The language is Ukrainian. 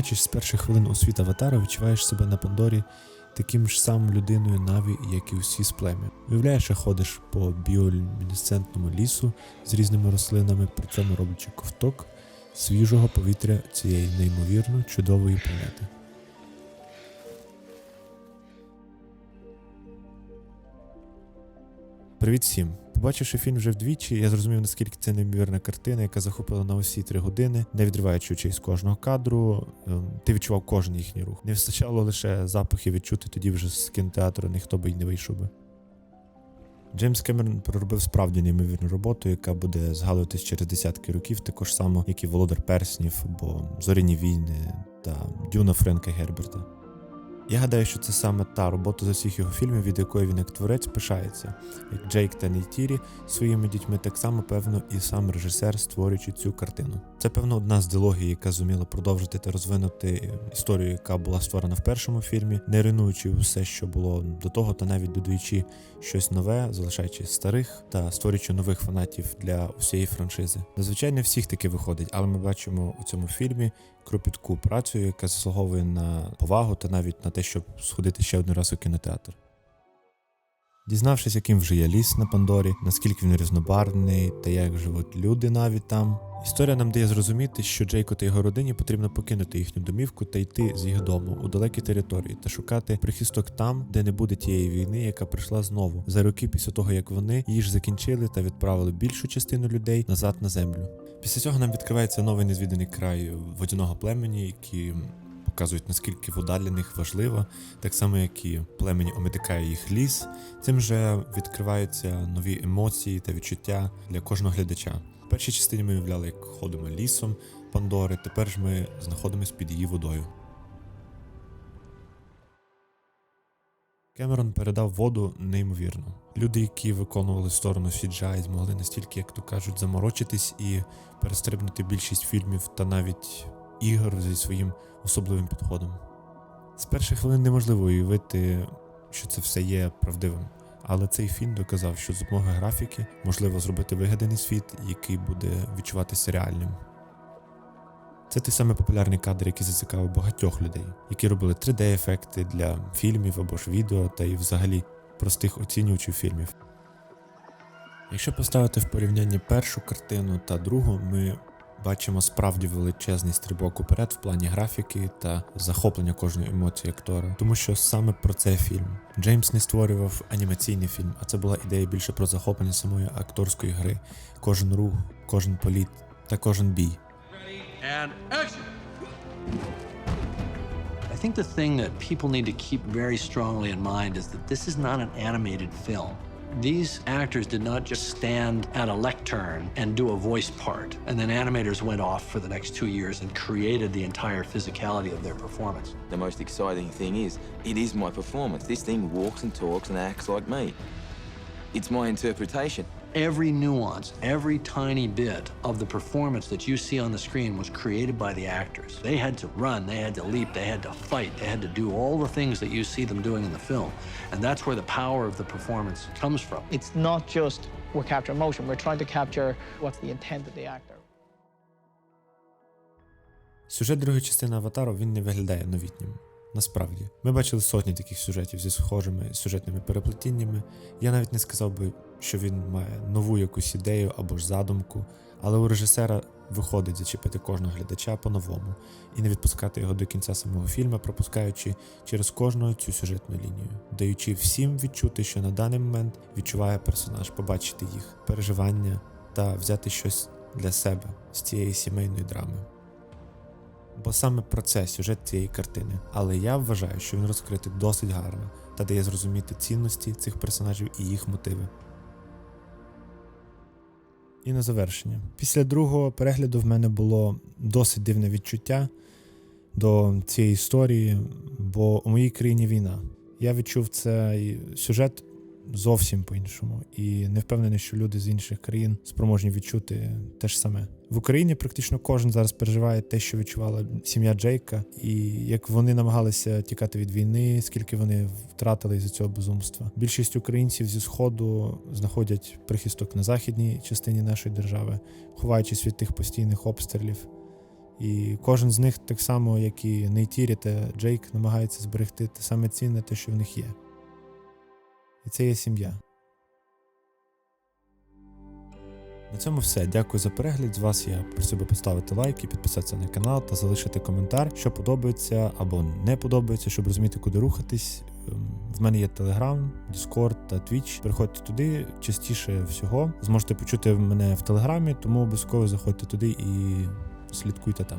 Поринаючись з перших хвилин у світ аватара, відчуваєш себе на Пандорі таким ж самим людиною Наві, як і усі з плем'я. Уявляєш, що ходиш по біолюмінесцентному лісу з різними рослинами, при цьому роблячи ковток свіжого повітря цієї неймовірно чудової планети. Привіт всім! Побачивши фільм вже вдвічі, я зрозумів, наскільки це неймовірна картина, яка захопила на усі три години, не відриваючи очей з кожного кадру. ем, Ти відчував кожен їхній рух. Не вистачало лише запахи відчути, тоді вже з кінотеатру ніхто би й не вийшов би. Джеймс Кемерон проробив справді неймовірну роботу, яка буде згадуватись через десятки років, також само, як і Володар Перснів або Зоряні війни та Дюна Френка Герберта. Я гадаю, що це саме та робота з усіх його фільмів, від якої він як творець пишається, як Джейк та Нейтірі своїми дітьми, так само, певно, і сам режисер, створюючи цю картину. Це, певно, одна з дилогій, яка зуміла продовжити та розвинути історію, яка була створена в першому фільмі, не руйнуючи все, що було до того, та навіть додаючи щось нове, залишаючи старих та створюючи нових фанатів для усієї франшизи. Зазвичай не всіх таки виходить, але ми бачимо у цьому фільмі кропітку працю, яка заслуговує на повагу та навіть на те, щоб сходити ще один раз у кінотеатр. Дізнавшись, яким вже є ліс на Пандорі, наскільки він різнобарвний та як живуть люди навіть там. Історія нам дає зрозуміти, що Джейку та його родині потрібно покинути їхню домівку та йти з їх дому у далекі території та шукати прихисток там, де не буде тієї війни, яка прийшла знову за роки після того, як вони її ж закінчили та відправили більшу частину людей назад на землю. Після цього нам відкривається новий незвіданий край водяного племені, які показують наскільки вода для них важлива, так само як і племені омитикає їх ліс. Цим же відкриваються нові емоції та відчуття для кожного глядача. В першій частині ми уявляли, як ходимо лісом Пандори, тепер ж ми знаходимося під її водою. Кемерон передав воду неймовірно. Люди, які виконували сторону CGI, змогли настільки, як то кажуть, заморочитись і перестрибнути більшість фільмів та навіть ігор зі своїм особливим підходом. З перших хвилин неможливо уявити, що це все є правдивим. Але цей фільм доказав, що з допомогою графіки можливо зробити вигаданий світ, який буде відчуватися реальним. Це той самий популярний кадр, який зацікавив багатьох людей, які робили 3D-ефекти для фільмів або ж відео, та й взагалі простих оцінювачів фільмів. Якщо поставити в порівнянні першу картину та другу, ми бачимо справді величезний стрибок уперед в плані графіки та захоплення кожної емоції актора, тому що саме про це фільм. Джеймс не створював анімаційний фільм, а це була ідея більше про захоплення самої акторської гри, кожен рух, кожен політ та кожен бій. And action! I think the thing that people need to keep very strongly in mind is that this is not an animated film. These actors did not just stand at a lectern and do a voice part, and then animators went off for the next two years and created the entire physicality of their performance. The most exciting thing is, it is my performance. This thing walks and talks and acts like me. It's my interpretation. Every nuance, every tiny bit of the performance that you see on the screen was created by the actors. They had to run, they had to leap, they had to fight, they had to do all the things that you see them doing in the film. And that's where the power of the performance comes from. It's not just we're capturing emotion, we're trying to capture what's the intent of the actor. Сюжет другої частини аватару він не виглядає новітнім. Насправді, ми бачили сотні таких сюжетів зі схожими сюжетними переплетіннями. Я навіть не сказав би, що він має нову якусь ідею або ж задумку, але у режисера виходить зачепити кожного глядача по-новому і не відпускати його до кінця самого фільму, пропускаючи через кожну цю сюжетну лінію, даючи всім відчути, що на даний момент відчуває персонаж, побачити їх переживання та взяти щось для себе з цієї сімейної драми. Бо саме про це сюжет цієї картини. Але я вважаю, що він розкритий досить гарно та дає зрозуміти цінності цих персонажів і їх мотиви. І на завершення. Після другого перегляду в мене було досить дивне відчуття до цієї історії, бо у моїй країні війна. Я відчув цей сюжет зовсім по-іншому, і не впевнений, що люди з інших країн спроможні відчути те ж саме. В Україні практично кожен зараз переживає те, що відчувала сім'я Джейка, і як вони намагалися тікати від війни, скільки вони втратили з цього безумства. Більшість українців зі сходу знаходять прихисток на західній частині нашої держави, ховаючись від тих постійних обстрілів. І кожен з них, так само, як і Нейтірі та Джейк, намагається зберегти те саме цінне, те, що в них є. І це є сім'я. На цьому все. Дякую за перегляд. З вас я просив би поставити лайк і підписатися на канал та залишити коментар, що подобається або не подобається, щоб розуміти, куди рухатись. Ем, В мене є Telegram, Discord та Twitch. Переходьте туди частіше всього. Зможете почути мене в Телеграмі, тому обов'язково заходьте туди і слідкуйте там.